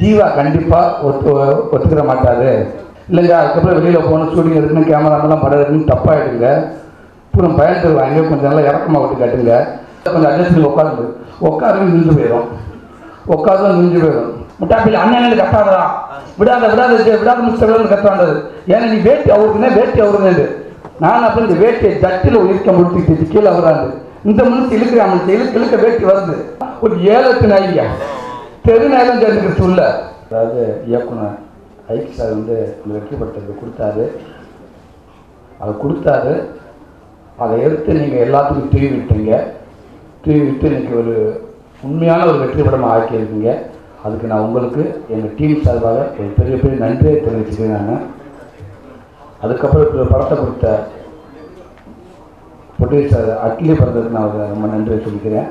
ஜீவா கண்டிப்பாக ஒத்து ஒத்துக்கிற மாட்டாரு. இல்லைங்க அதுக்கப்புறம் வெளியில் போகணும் ஷூட்டிங் இருக்குன்னு கேமராமெல்லாம் படம் இருக்குன்னு தப்பாயிடுங்க. அப்புறம் பயன் தருவாங்க கொஞ்சம் நல்லா இறக்கமாக விட்டு கட்டுங்க. கொஞ்சம் அட்ஜஸ்ட் உட்காந்து உட்காந்து நின்று போயிடும் உட்காந்து நின்று போயிடும் முட்டாப்பில் அண்ணன் கட்டாதா விடாத விடாத விடாத மிஸ்டர் கத்தாண்டது ஏன்னா நீ வேட்டி அவருக்குன்னா வேட்டி அவருன்னு நான் அப்புறம் இந்த வேட்டியை தட்டில் இழுக்க முடிச்சுட்டு கீழே வராது. இந்த மனுஷன் இழுக்கிற மனுஷன் இழுக்க இழுக்க வேட்டி வருது. ஒரு ஏழத்து நாய்யா தெரு நேரம் சொல்ல. அதாவது இயக்குனர் ஐக் சார் வந்து அந்த வெற்றி கொடுத்தாரு. அதை கொடுத்தாரு. அதை எடுத்து நீங்கள் எல்லாத்துக்கும் தூவி விட்டீங்க தூவி விட்டு இன்றைக்கி ஒரு உண்மையான ஒரு வெற்றி படமாக ஆக்கியிருக்கீங்க. அதுக்கு நான் உங்களுக்கு எங்கள் டீம் சார்பாக ஒரு பெரிய பெரிய நன்றியை தெரிவிச்சுக்கிறேன் நான். அதுக்கப்புறம் இப்போ படத்தை கொடுத்த ப்ரொடியூசர் அட்லி படத்துக்கு நான் ரொம்ப நன்றியை சொல்லிக்கிறேன்.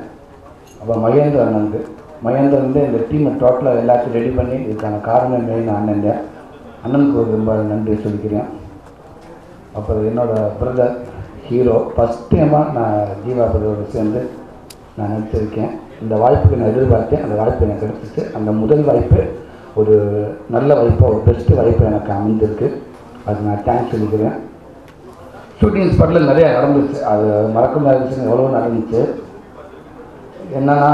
அப்புறம் மகேந்திர அண்ணனுக்கு. மகேந்திரன் வந்து இந்த டீமை டோட்டலாக எல்லாத்தையும் ரெடி பண்ணி இதுக்கான காரணம் மெயின் அண்ணன் அண்ணனுக்கு ஒரு ரொம்ப நன்றி சொல்லிக்கிறேன். அப்புறம் என்னோடய பிரதர் ஹீரோ ஃபஸ்ட் டைமாக நான் ஜீவா பிரதரோடு சேர்ந்து நான் நடிச்சிருக்கேன். இந்த வாய்ப்புக்கு நான் எதிர்பார்த்தேன். அந்த வாய்ப்பு எனக்கு கிடச்சிச்சு. அந்த முதல் வாய்ப்பு ஒரு நல்ல வாய்ப்பாக ஒரு பெஸ்ட்டு வாய்ப்பு எனக்கு அமைந்திருக்கு. அது நான் தேங்க்ஸ் சொல்லிக்கிறேன். ஷூட்டிங் ஸ்பாட்டில் நிறையா நடந்துச்சு. அது மறக்க முடியாதுன்னு எவ்வளோ நடந்துச்சு. என்னன்னா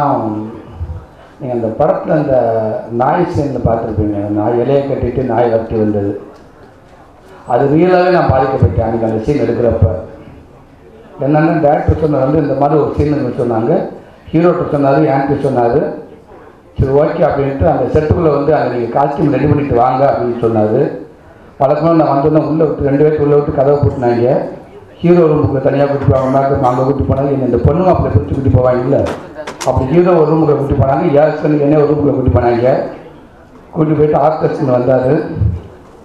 நீங்கள் அந்த படத்தில் அந்த நாய் சீனில் பார்த்துருப்பீங்க. நாய் இலையை கட்டிட்டு நாய் வரட்டி வந்தது. அது ரியலாகவே நான் பாதிக்கப்பட்டேன் அன்றைக்கி அந்த சீன் எடுக்கிறப்ப. என்னென்னா டேரக்டர் சொன்னது வந்து இந்த மாதிரி ஒரு சீன் சொன்னாங்க. ஹீரோட்ட சொன்னார் ஆன்டி சொன்னார். சரி ஓகே அப்படின்ட்டு அந்த செட்டுக்குள்ளே வந்து அங்கே நீங்கள் காஸ்டியூம் ரெடி பண்ணிட்டு வாங்க அப்படின்னு சொன்னார். வழக்கமாக நான் வந்தோன்னே உள்ளே விட்டு ரெண்டு பேருக்கு உள்ளே விட்டு கதவை போட்டுனாங்க. ஹீரோ ரூமுக்கு தனியாக கூப்பிட்டு போவாங்க அங்கே கூட்டி போனாங்க. என்ன இந்த பொண்ணு அப்படி பிடிச்சி கூட்டி போவாங்கல்ல. அப்படி ஹீரோ ஒரு ரூமுக்கு கூட்டி போனாங்க. ஏசனுக்கு என்ன ஒரு ரூமுக்கு கூட்டி போனாங்க. கூட்டி போயிட்டு ஆர்கஸ்டின் வந்தார்.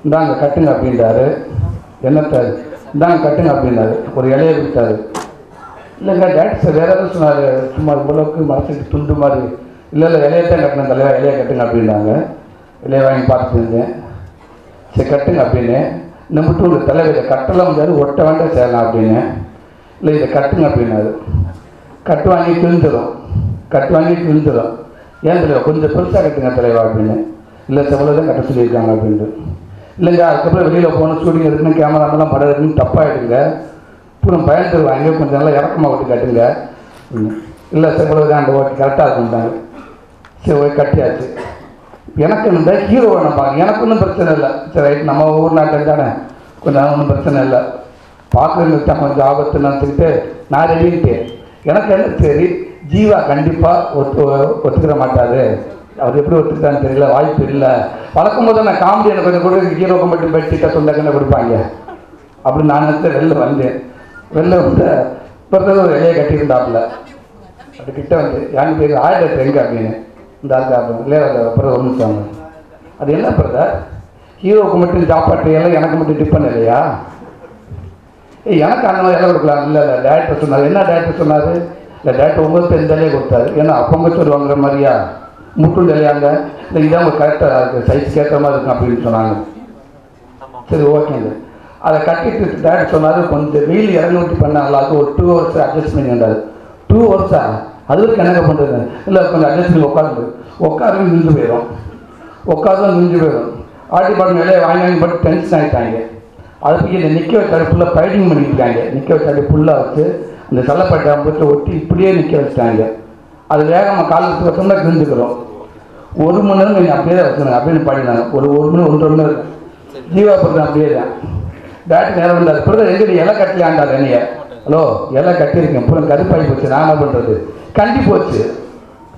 இந்தாங்க கட்டுங்க அப்படின்றாரு. என்னத்தை இந்தாங்க கட்டுங்க அப்படின்னாரு ஒரு இலையை கொடுத்தாரு இல்லைங்க டேரக்டர் சார் வேறு எதாவது சொன்னார். சும்மா இவ்வளவுக்கு மனசுக்கு துண்டு மாதிரி. இல்லை இல்லை இலையை தான் கட்டணும் தலைவா இலையை கட்டுங்க அப்படின்னாங்க. இலையை வாங்கி பார்த்துட்டு இருந்தேன். சரி கட்டுங்க அப்படின்னு. இந்த மட்டும் ஒரு தலைவர் இதை கட்டலாம் முடியாது ஒட்ட வேண்டாம் சேரலாம் அப்படின்னு. இல்லை இதை கட்டுங்க அப்படின்னாரு. கட்டு வாங்கி கிழிஞ்சிடும் கட்டு வாங்கி விழுந்துடும் ஏன் தலைவா கொஞ்சம் பெருசாக கட்டுங்க தலைவா அப்படின்னு. இல்லை செவ்வளோ தான் கட்ட சொல்லியிருக்காங்க அப்படின்ட்டு இல்லைங்க அதுக்கப்புறம் வெளியில் போகணும் ஷூட்டிங் இருக்குன்னு கேமராமெல்லாம் படம் இருக்குன்னு தப்பாயிடுங்க. அப்புறம் பயந்து வாங்கி கொஞ்சம் நல்லா இறக்கமாக விட்டு கட்டுங்க. ம். இல்லை செவ்வளோ தான் அந்த ஓகே கரெக்டாக இருக்குன்ட்டாங்க சரி ஓகே கட்டியாச்சு. எனக்கு இந்த ஹீரோ வேணும் எனக்கு ஒன்றும் பிரச்சனை இல்லை. சரி ரைட் நம்ம ஊர் நாட்டம் தானே. கொஞ்சம் ஒன்றும் பிரச்சனை இல்லை. பார்க்குறவங்களுக்கு தான் கொஞ்சம் ஆபத்து நினச்சிக்கிட்டு நான் ரெடின்ட்டேன் எனக்கு என்ன சரி ஜீவா கண்டிப்பாக ஒத்து ஒத்துக்கிற மாட்டாரு. அவர் எப்படி ஒத்துக்கிட்டான்னு தெரியல வாய்ப்பு இல்லை. வளர்க்கும் போது நான் காமெடி எனக்கு கொஞ்சம் கூட ஹீரோக்கு மட்டும் பெட்ஷீட்டை சொந்தக்கண்ணை கொடுப்பாங்க. அப்படி நான் நினச்சி வெளில வந்தேன் வெளில வந்து பிறகு ஒரு இலையை கட்டியிருந்தாப்புல. அது கிட்ட வந்து யாங்க பேர் ஆயிரத்தி எங்க அப்படின்னு. இந்த ஆளுக்கு அப்புறம் இல்லையா அது அப்புறம் ஒன்று சொன்னாங்க அது என்ன பிரதர் ஹீரோவுக்கு மட்டும் சாப்பாட்டு எல்லாம் எனக்கு மட்டும் டிஃபன் இல்லையா ஏய் எனக்கு அந்த மாதிரி எல்லாம் கொடுக்கலாம். இல்லை இல்லை டேரக்டர் சொன்னார். என்ன டேரக்டர் சொன்னார்? இந்த டேரக்டர் உங்கள் தெரிஞ்சாலே கொடுத்தாரு. ஏன்னா அப்பங்க சொல்லுவாங்கிற மாதிரியா? முட்டும் தெரியாங்க இல்லை இதான் உங்கள் கரெக்டாக இருக்குது சைஸ் ஏற்ற மாதிரி இருக்கும் அப்படின்னு சொன்னாங்க. சரி ஓகேங்க அதை கட்டிட்டு டேரக்டர் சொன்னார் கொஞ்சம் வெயில் இறங்கி விட்டு பண்ண ஒரு டூ ஹவர்ஸ் அட்ஜஸ்ட் பண்ணி வந்தார் டூ ஹவர்ஸா அது வரைக்கும் என்னங்க பண்ணுறது இல்லை கொஞ்சம் அட்ஜஸ்ட் பண்ணி உட்காந்து உட்காந்து நின்று போயிடும் உட்காந்து நின்று போயிடும் ஆர்டி பாட்டு வேலையை வாங்கி வாங்கி போட்டு டென்ஷன் ஆகிட்டாங்க அதுக்கு இதை நிற்க வச்சாடி ஃபுல்லாக பைடிங் பண்ணியிருக்காங்க நிற்க வச்சாடி ஃபுல்லாக வச்சு அந்த சல்லப்பட்டை போட்டு ஒட்டி இப்படியே நிற்க வச்சிட்டாங்க. அது வேகமாக காலத்துக்கு வச்சோம்னா கிழிஞ்சுக்கிறோம். ஒரு மணி நேரம் நீங்கள் அப்படியே தான் வச்சுருங்க அப்படின்னு பாடினாங்க ஒரு ஒரு மணி ஒன்றரை மணி நேரம். ஜீவா படம் அப்படியே தான். டேரக்டர் நேரம் வந்தார் பிறகு எங்கே இலை கட்டலையாண்டார் என்னைய? ஹலோ இலை கட்டியிருக்கேன். பூரா கருப்பாகி போச்சு. நான் என்ன பண்ணுறது கண்டி போச்சு.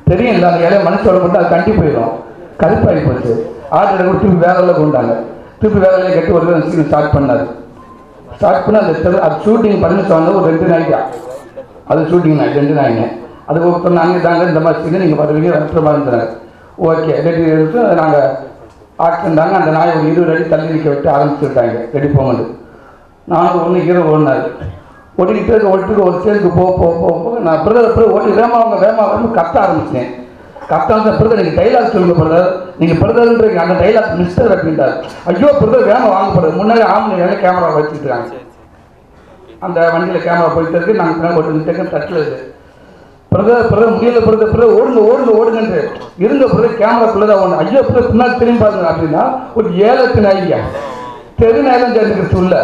தெரியும் இல்லை அந்த இலையை மனுஷோட மட்டும் அது கண்டி போயிடும். கருப்பாகி போச்சு. ஆட்டில் கூட திருப்பி வேலையில் கொண்டாங்க. திருப்பி வேலையில் கட்டி ஒரு சீன் ஸ்டார்ட் பண்ணார். ஸ்டார்ட் பண்ணி அந்த அது ஷூட்டிங் பண்ணி சொன்னது ஒரு ரெண்டு நாய்க்கா அது ஷூட்டிங் நாய் ரெண்டு நாய்ங்க அதுக்கு நாங்கள் தாங்க இந்த மாதிரி சீன் நீங்கள் பார்த்துருக்கீங்க ரெண்டு மாதிரி இருந்தாங்க ஓகே ரெடி எடுத்து நாங்கள் ஆக்ஷன் தாங்க அந்த நாயை ஒரு இருபது அடி தள்ளி நிற்க விட்டு ஆரம்பிச்சுட்டாங்க ரெடி போகும்போது. நானும் ஒன்று ஹீரோ ஓடினார் ஓட்டிக்கிட்டு இருக்க ஓட்டிட்டு ஒரு சேர்ந்து போக போக போக நான் பிரதர் பிரதர் ஓட்டி வேமா அவங்க வேமா வந்து கத்த ஆரம்பித்தேன் ஆரம்பிச்ச பிரதர் நீங்கள் டைலாக் சொல்லுங்க பிரதர் நீங்கள் பிரதர்ன்றீங்க அந்த டைலாக் மிஸ்டர் அப்படின்றார் ஐயோ பிரதர் வேமா வாங்கப்படுது முன்னாடி ஆம்பளை கேமரா வச்சுருக்காங்க அந்த வண்டியில் கேமரா போயிட்டு இருக்கு. நாங்கள் பின்னாடி ஓட்டு நிறுத்தி தட்டில் இது பிரதர் பிரதர் முடியல பிரதர் பிரதர் ஓடுங்க ஓடுங்க ஓடுங்கன்று இருங்க பிரதர் கேமராக்குள்ள தான் ஒன்று ஐயோ பிரதர் பின்னாடி திரும்பி பாருங்க. அப்படின்னா ஒரு ஏழத்து நாய்ங்க தெரு நாயெல்லாம் சேர்ந்துக்கிட்டு சொல்ல.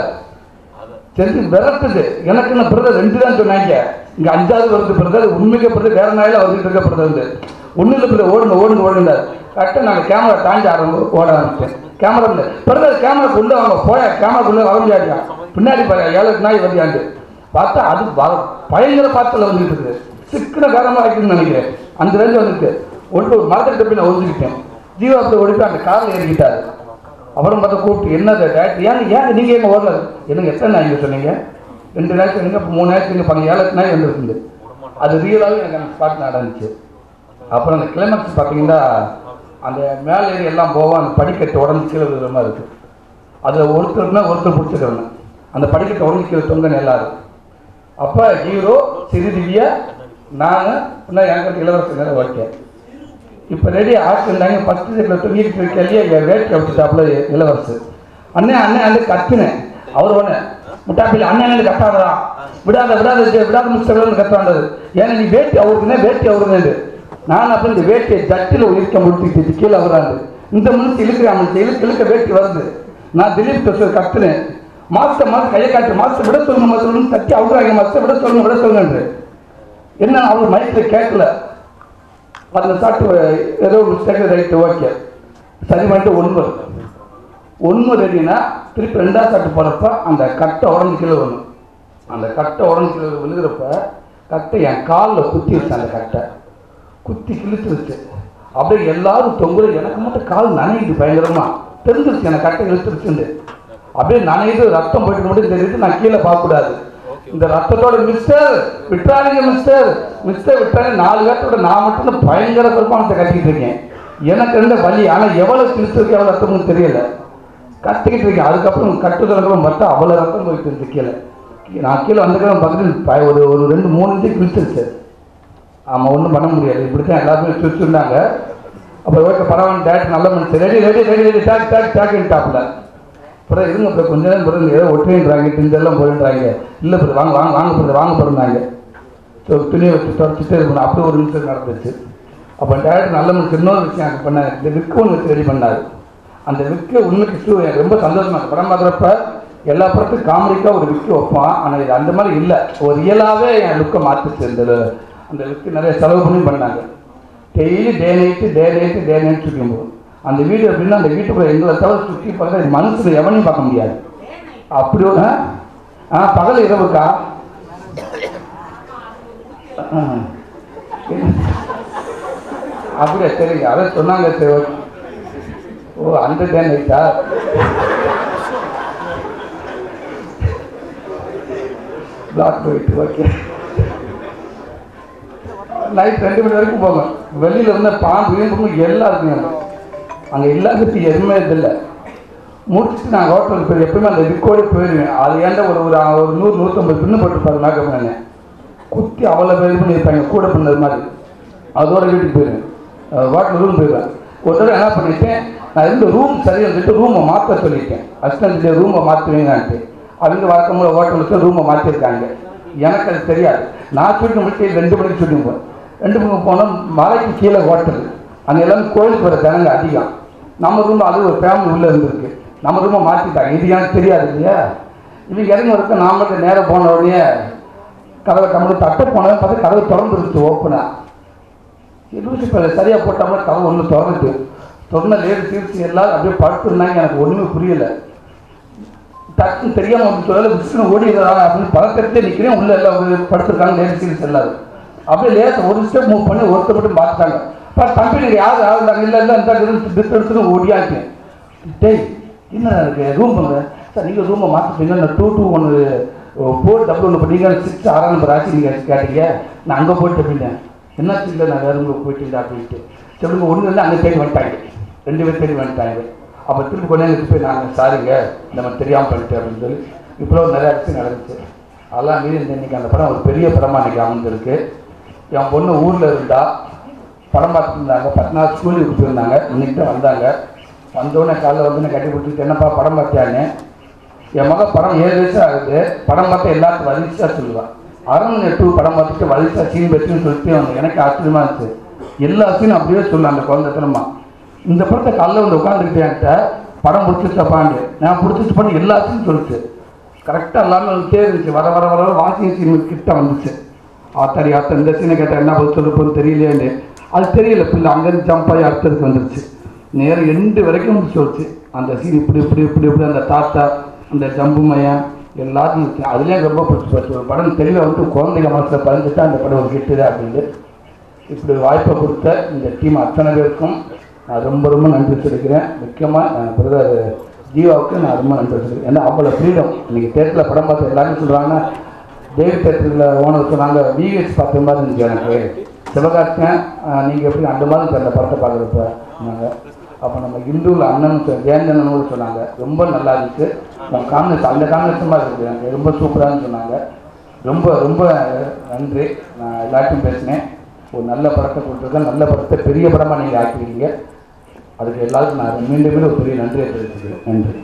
தெரிஞ்சு விரட்டுது. எனக்கு என்ன பிரதர் ரெண்டு தான் சொன்னாங்க. இங்க அஞ்சாவது வருது பிரதர் உண்மைக்கு பிரதர் வேற நாயில வந்துட்டு இருக்க பிரதர் ஒன்றும் இல்லை பிள்ளை ஓடுங்க ஓடுங்க ஓடுங்க. கரெக்டாக நாங்கள் கேமரா தாண்டி ஆரம்பி ஓட ஆரம்பிச்சேன். கேமரா இல்லை. பிறந்த கேமரா கொண்டு அவங்க போய கேமரா கொண்டு வர முடியாதுயா பின்னாடி பாரு ஏழு நாய் வந்தியாண்டு பார்த்தா அது பயங்கர பாத்தில் வந்துட்டு இருக்குது. சிக்கன காரமாக ஆகிக்குன்னு நினைக்கிறேன். அந்த ரேஞ்சு வந்துட்டு ஒன்று ஒரு மரத்தை போய் நான் ஒதுக்கிட்டேன். ஜீவா ஓடிட்டு அந்த காரில் ஏறிக்கிட்டாரு. அப்புறம் பார்த்தா கூப்பிட்டு என்னது டேட் ஏன் ஏன் நீங்கள் எங்கே ஓடல? எனக்கு எத்தனை நாய்ங்க சொன்னீங்க? ரெண்டு நாய்க்கு எங்கே மூணு நாய்க்கு இங்கே பண்ண ஏழு நாய் வந்துருக்குது. அது ரியலாகவே எனக்கு அந்த ஸ்பாட் நடந்துச்சு. அப்புறம் அந்த கிளைமேக்ஸ் பார்த்தீங்கன்னா அந்த மேலே ஏறி எல்லாம் போவோம் அந்த படிக்கட்டு உடஞ்சி கீழே விழுற மாதிரி இருக்குது அதில் ஒருத்தர்னா ஒருத்தர் பிடிச்சிக்கிறவங்க அந்த படிக்கட்டு உடஞ்சி கீழே தொங்கன்னு எல்லாரும். அப்போ ஹீரோ சிறுதிவியா நான் இன்னும் என்கிட்ட இளவரசர் ஓகே. இப்போ ரெடி ஆக்கிருந்தாங்க ஃபஸ்ட்டு சைடில் தூங்கிட்டு இருக்கையிலேயே என் வேட்டி வச்சுட்டாப்புல இளவரசர் அண்ணே அண்ணன் வந்து கத்துனேன் அவர் ஒன்று முட்டாப்பில் அண்ணன் அண்ணன் விடாத விடாத விடாத முஸ்தகம்னு கத்தாண்டது ஏன்னா நீ வேட்டி அவருக்குனே வேட்டி அவருன்னு நான் அப்போ இந்த வேட்டியை ஜட்டில் இழுக்க முடிச்சுட்டு கீழே வராது. இந்த மனுஷன் இழுக்கிறான் மனுஷன் இழுக்க இழுக்க வேட்டி வருது. நான் திலீப் கிருஷ்ணர் கத்துனேன். மாஸ்டர் மாஸ்டர் கையை காட்டு மாஸ்டர் விட சொல்லுங்க மாஸ்டர் தட்டி அவுட்றாங்க மாஸ்டர் விட சொல்லுங்க விட சொல்லுங்கன்று என்ன அவர் மைக்கில் கேட்கல. அந்த சாட்டு ஏதோ மிஸ்டேக் ரைட்டு ஓகே. சரி பண்ணிட்டு ஒன்று ஒன்று அடினா திருப்பி ரெண்டாவது சாட்டு போகிறப்ப அந்த கட்டை உடஞ்சு கீழே வரும் அந்த கட்டை உடஞ்சு கீழே விழுகிறப்ப கட்டை என் காலில் குத்திருச்சு அந்த கட்டை. குத்தி கிழிச்சிருச்சு அப்படியே எல்லாரும் தொங்குற எனக்கு மட்டும் கால் நனையுது பயங்கரமா. தெரிஞ்சிருச்சு எனக்கு கட்டை இழுத்துருச்சுன்னு அப்படியே நனையுது ரத்தம் போயிட்டு மட்டும் தெரியுது நான் கீழே பார்க்கக்கூடாது. இந்த ரத்தத்தோட மிஸ்டர் விட்டாருங்க மிஸ்டர் மிஸ்டர் விட்டாரு நாலு பேர்த்தோட நான் மட்டும் பயங்கர பெருமானத்தை கட்டிக்கிட்டு இருக்கேன். எனக்கு இருந்த வலி? ஆனால் எவ்வளவு கிழிச்சிருக்கு எவ்வளோ ரத்தம்னு தெரியல. கட்டிக்கிட்டு இருக்கேன். அதுக்கப்புறம் கட்டுதலுக்கெல்லாம் பார்த்தா அவ்வளோ ரத்தம் போயிட்டு இருக்கு கீழே. நான் கீழே வந்துக்கிறேன் பக்கத்தில் ஒரு ஒரு ரெண்டு மூணு இன்ச்சு கிழிச்சிருச்சு. ஆமாம் ஒன்றும் பண்ண முடியாது. இப்படி தான் எல்லாருமே வச்சுருந்தாங்க அப்போ ஓகே பரவாயில்ல டேட் நல்ல மனுஷன். Ready ready ready ready take take டேக்குன்னு டாப்பில் அப்புறம் இருங்க அப்புறம் கொஞ்ச நேரம் பிறகு ஏதோ ஒட்டுன்றாங்க திஞ்செல்லாம் போயின்றாங்க இல்லை பிறகு வாங்க வாங்க வாங்க பிறகு வாங்க பிறந்தாங்க ஸோ துணியை வச்சு தொடச்சிட்டு இருக்கணும் அப்படி ஒரு நிமிஷம் நடந்துச்சு. அப்போ டேரக்டர் நல்ல மனுஷன் இன்னொரு விஷயம் எனக்கு பண்ணார். இந்த விக்கு ஒன்று வச்சு ரெடி பண்ணார். அந்த விக்கு உண்மைக்கு ஷூ எனக்கு ரொம்ப சந்தோஷமா படம் பார்க்குறப்ப எல்லா படத்துக்கும் காமெடிக்காக ஒரு விக்கு வைப்பான். ஆனால் இது அந்த மாதிரி இல்லை. ஒரு ரியலாகவே என் லுக்கை மாற்றிச்சு இந்த அந்த இதுக்கு நிறைய செலவு பண்ணி பண்ணாங்க daily day night day night day night சுற்றியும் போகும் அந்த வீடு எப்படின்னா அந்த வீட்டுக்குள்ள எங்களை தவிர சுற்றி பார்த்தா மனசில் எவனையும் பார்க்க முடியாது. அப்படி ஒரு ஆ? ஆ பகல் இரவுக்கா ஆ. அப்படியா சரிங்க. அதை சொன்னாங்க சரி ஓ அந்த டே நைட்டா? பிளாக் போயிட்டு ஓகே. நைட் ரெண்டு மணி வரைக்கும் போவேன் வெளியில் இருந்த பாம்பு வீம்பு எல்லாம் இருக்குங்க அங்கே இல்லாதது எதுவுமே இல்லை முடிச்சுட்டு நான் ஹோட்டலுக்கு போய் எப்பவுமே அந்த விக்கோடு போயிடுவேன் அது ஏன்டா ஒரு ஒரு ஒரு நூறு நூற்றம்பது பின்னு போட்டுருப்பாரு மேக்கப் நான் குத்தி அவ்வளோ பேர் பண்ணியிருப்பாங்க கூட பண்ணது மாதிரி. அதோட வீட்டுக்கு போயிடுவேன் ஹோட்டல் ரூம் போயிடுவேன் ஒரு தடவை என்ன பண்ணிட்டேன் நான் இருந்த ரூம் சரியாக இருந்துட்டு ரூமை மாற்ற சொல்லிட்டேன். அஸ்டன்ட்டு ரூமை மாற்றுவீங்கன்ட்டு அவங்க வழக்கமுள்ள ஹோட்டலுக்கு ரூமை மாற்றிருக்காங்க எனக்கு அது தெரியாது. நான் ஷூட்டிங் முடிச்சு ரெண்டு மணிக்கு ஷூட்டிங் போனேன் ரெண்டு மூணு போனோம் மலைக்கு கீழே ஹோட்டல் அங்கே எல்லாமே கோயிலுக்கு வர ஜனங்க அதிகம். நம்ம ரூம் அது ஒரு ஃபேமிலி உள்ளே இருந்திருக்கு. நம்ம ரூமை மாற்றிட்டாங்க இது எனக்கு தெரியாது இல்லையா? இவங்க இறங்கி வரக்க நான் மட்டும் நேரம் போன உடனே கதவை கம்மி தட்ட போனவன் பார்த்தா கதவை திறந்துருச்சு ஓப்பனாக லூசி சரியாக போட்டாமல் கதவை ஒன்று திறந்துட்டு. சொன்ன லேடி தீர்ச்சி எல்லாரும் அப்படியே படுத்துருந்தாங்க. எனக்கு ஒன்றுமே புரியல. டக்குன்னு தெரியாமல் சொல்லலை விஷ்ணு ஓடிடுறாங்க அப்படின்னு பதக்கத்திலே நிற்கிறேன் உள்ளே எல்லாம் படுத்துருக்காங்க லேடி தீர்த்து எல்லாரும். அப்படியே லேச ஒரு ஸ்டெப் மூவ் பண்ணி ஒருத்தர் மட்டும் பார்த்துட்டாங்க பட் தம்பி யார்? யார் இருந்தாங்க? இல்லை இல்லை இந்த டிஸ் எடுத்துன்னு ஓடியாச்சு டேய் என்ன இருக்கு? ரூம் பண்ணுங்க சார் நீங்கள் ரூமை மாற்றிட்டீங்க நான் டூ டூ ஒன்று ஃபோர் டபுள் ஒன்று பண்ணீங்க. சிக்ஸ் ஆறாம் நம்பர் ஆச்சு. நீங்கள் கேட்டீங்க. நான் அங்கே போயிட்டு அப்படின்னேன் என்ன இல்லை நான் வேறு போயிட்டு போயிட்டீங்க அப்படின்ட்டு. சொல்லுங்க ஒன்று இல்லை. அங்கே தேடி வந்துட்டாங்க. ரெண்டு பேர் தேடி வந்துட்டாங்க. அப்போ திருப்பி கொண்டாந்து போய் நாங்கள் சாருங்க இந்த மாதிரி தெரியாமல் பண்ணிட்டு அப்படின்னு சொல்லி இப்போ நிறையா விஷயம் நடந்துச்சு. அதெல்லாம் மீறி இந்த இன்னைக்கு அந்த படம் ஒரு பெரிய படமாக இன்னைக்கு அமைஞ்சிருக்கு. என் பொண்ணு ஊரில் இருந்தா படம் பார்த்துருந்தாங்க. பத்து நாள் ஸ்கூலுக்கு போயிருந்தாங்க. இன்னைக்கு தான் வந்தாங்க. வந்தோடனே காலைல வந்து கட்டி கொடுத்துட்டு என்னப்பா படம் பார்த்தியான்னு? என் மகன் படம் ஏழு வயசு ஆகுது. படம் பார்த்து எல்லாத்துக்கும் வலிச்சா சொல்லுவான் அரண்மனை டூ படம் பார்த்துட்டு வலிச்சா சீன் பெற்றுன்னு சொல்லிட்டு அவங்க எனக்கு ஆச்சரியமா இருந்துச்சு. எல்லா சீனும் அப்படியே சொன்னாங்க அந்த குழந்தைத்தனமா இந்த படத்தை காலைல வந்து உட்காந்துக்கிட்டு என்கிட்ட படம் பிடிச்சிச்சப்பாண்டு நான் பிடிச்சிட்டு பண்ணி எல்லாத்தையும் சொல்லிச்சு. கரெக்டாக எல்லாமே வந்துட்டே இருந்துச்சு. வர வர வர வர வாக்கிங் சீன் கிட்ட வந்துச்சு. ஆத்தாடி ஆத்தா இந்த சீனை கேட்டால் என்ன பதில் சொல்லுப்போன்னு தெரியலையே அது தெரியல பிள்ளை அங்கேருந்து ஜம்ப் ஆகி அடுத்ததுக்கு வந்துருச்சு. நேரம் எண்டு வரைக்கும் முடிச்சு சொல்லிச்சு அந்த சீன் இப்படி இப்படி இப்படி இப்படி அந்த தாத்தா அந்த ஜம்பு மையன் எல்லாத்தையும் அதுலேயே ரொம்ப பிடிச்சி ஒரு படம் தெளிவாக வந்து குழந்தைங்க மனசில் பதிஞ்சுட்டா அந்த படம் ஒரு ஹிட்டு தான் அப்படின்னு. இப்படி வாய்ப்பை கொடுத்த இந்த டீம் அத்தனை பேருக்கும் நான் ரொம்ப ரொம்ப நன்றி சொல்லிக்கிறேன். முக்கியமாக பிரதர் ஜீவாவுக்கு நான் ரொம்ப நன்றி சொல்லிக்கிறேன். ஏன்னா அவ்வளோ ஃப்ரீடம் இன்னைக்கு தேட்டரில் படம் பார்த்து எல்லாரும் சொல்கிறாங்கன்னா தேவி தேட்டரில் ஓனர் சொன்னாங்க விஹெச் பார்த்த மாதிரி இருந்துச்சு எனக்கு. சிவகார்த்தியன் நீங்கள் எப்படி அந்த மாதிரி இருந்துச்சு அந்த படத்தை பார்க்குறப்ப சொன்னாங்க. அப்போ நம்ம இந்துவில் அண்ணன் சொ- ஜெயந்தன் சொன்னாங்க. ரொம்ப நல்லா இருந்துச்சு. நம்ம காங்கிரஸ் அந்த காங்கிரஸ் மாதிரி இருக்குது எனக்கு. ரொம்ப சூப்பராகன்னு சொன்னாங்க. ரொம்ப ரொம்ப நன்றி. நான் எல்லாத்தையும் பேசினேன். ஒரு நல்ல படத்தை கொடுத்துருக்கேன். நல்ல படத்தை பெரிய படமாக நீங்கள் ஆக்கிருக்கீங்க அதுக்கு எல்லாருக்கும் நான் மீண்டும் மீண்டும் ஒரு பெரிய நன்றியை தெரிவிச்சுக்கிறேன். நன்றி.